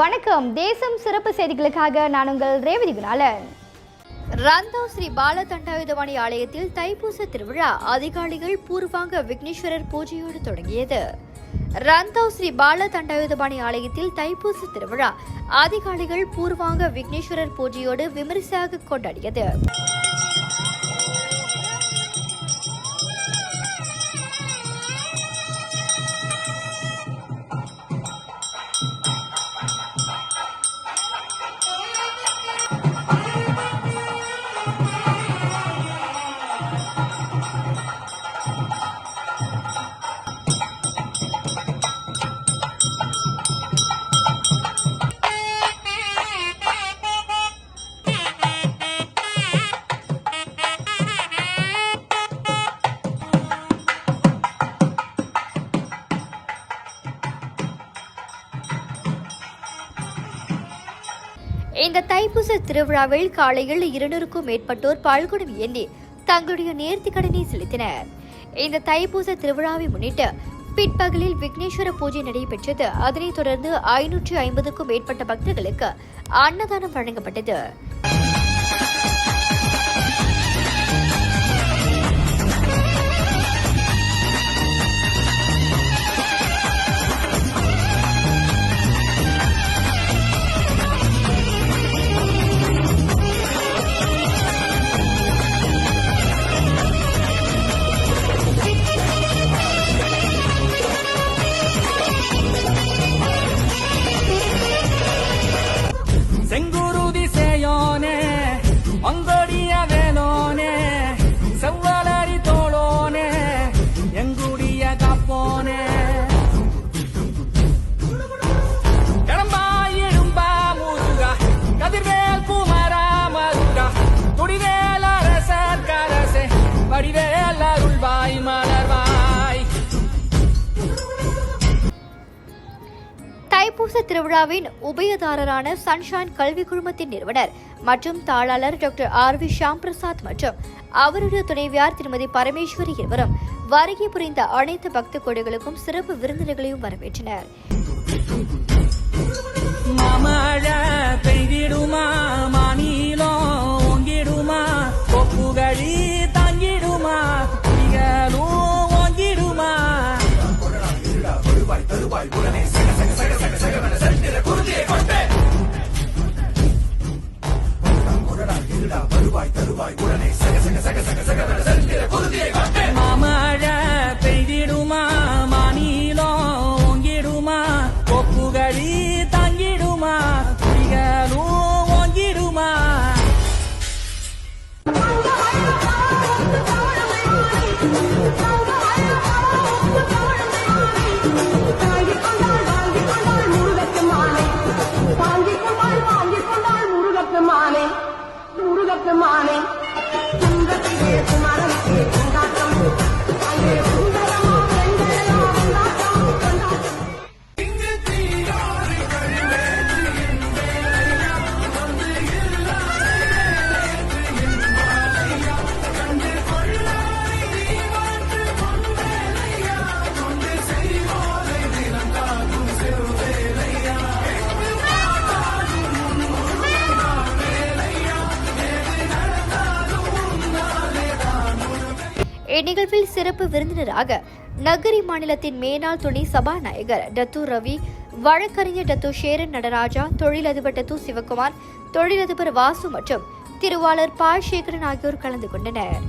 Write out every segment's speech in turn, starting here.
வணக்கம். தேசம் சிறப்பு செய்திகளுக்காக நான் உங்கள் ரேவதி குணாலன். ரந்தோ ஸ்ரீ பால தண்டாயுதபாணி ஆலயத்தில் தைப்பூச திருவிழா அதிகாரிகள் பூர்வாங்க விக்னேஸ்வரர் பூஜையோடு தொடங்கியது. ரந்தோ ஸ்ரீ பால தண்டாயுதபாணி ஆலயத்தில் தைப்பூச திருவிழா அதிகாரிகள் பூர்வாங்க விக்னேஸ்வரர் பூஜையோடு விமரிசையாக கொண்டாடியது. Thank you. இந்த தைப்பூச திருவிழாவில் காலையில் இருநூறுக்கும் மேற்பட்டோர் பால்குடம் ஏந்தி தங்களுடைய நேர்த்தி கடனை செலுத்தினர். இந்த தைப்பூச திருவிழாவை முன்னிட்டு பிற்பகலில் விக்னேஸ்வர பூஜை நடைபெற்றது. அதனைத் தொடர்ந்து ஐநூற்றி ஐம்பதுக்கும் மேற்பட்ட பக்தர்களுக்கு அன்னதானம் வழங்கப்பட்டது. வடிவேல் அருள்வாய் மலர்வாய். தைப்பூச திருவிழாவின் உபயதாரரான சன்ஷைன் கல்வி குழுமத்தின் நிறுவனர் மற்றும் தாளாளர் doctor R V Shyam Prasad மற்றும் அவருடைய துணைவியார் திருமதி பரமேஸ்வரி இருவரும் வருகை புரிந்த அனைத்து பக்த கோடிகளுக்கும் சிறப்பு விருந்தினர்களையும் வரவேற்றனர். பெய்திடுமா மாநிலம் ஓங்கிடுமா கொப்புகழி இந்நிகழ்வில் சிறப்பு விருந்தினராக நகரி மாநிலத்தின் மேனாள் துணை சபாநாயகர் டத்து ரவி வழக்கறிஞர் டத்து ஷேரன் நடராஜா தொழிலதிபர் டத்து சிவகுமார் தொழிலதிபர் வாசு மற்றும் திருவாளர் பால் சேகரன் ஆகியோர் கலந்து கொண்டனர்.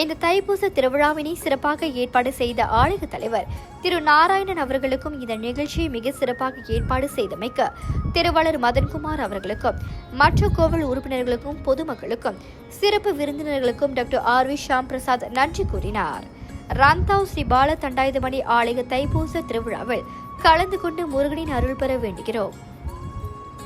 இந்த தைப்பூச திருவிழாவினை சிறப்பாக ஏற்பாடு செய்த ஆலய தலைவர் திரு நாராயணன் அவர்களுக்கும் இந்த நிகழ்ச்சியை மிக சிறப்பாக ஏற்பாடு செய்தமைக்கு திருவாளர் மதன்குமார் அவர்களுக்கும் மற்ற கோவில் உறுப்பினர்களுக்கும் பொதுமக்களுக்கும் சிறப்பு விருந்தினர்களுக்கும் doctor R V Shyam Prasad நன்றி கூறினார். ரந்தாவ் ஸ்ரீ பால தண்டாயுதமணி ஆலய தைப்பூச திருவிழாவில் கலந்து கொண்டு முருகனின் அருள் பெற வேண்டுகிறோம்.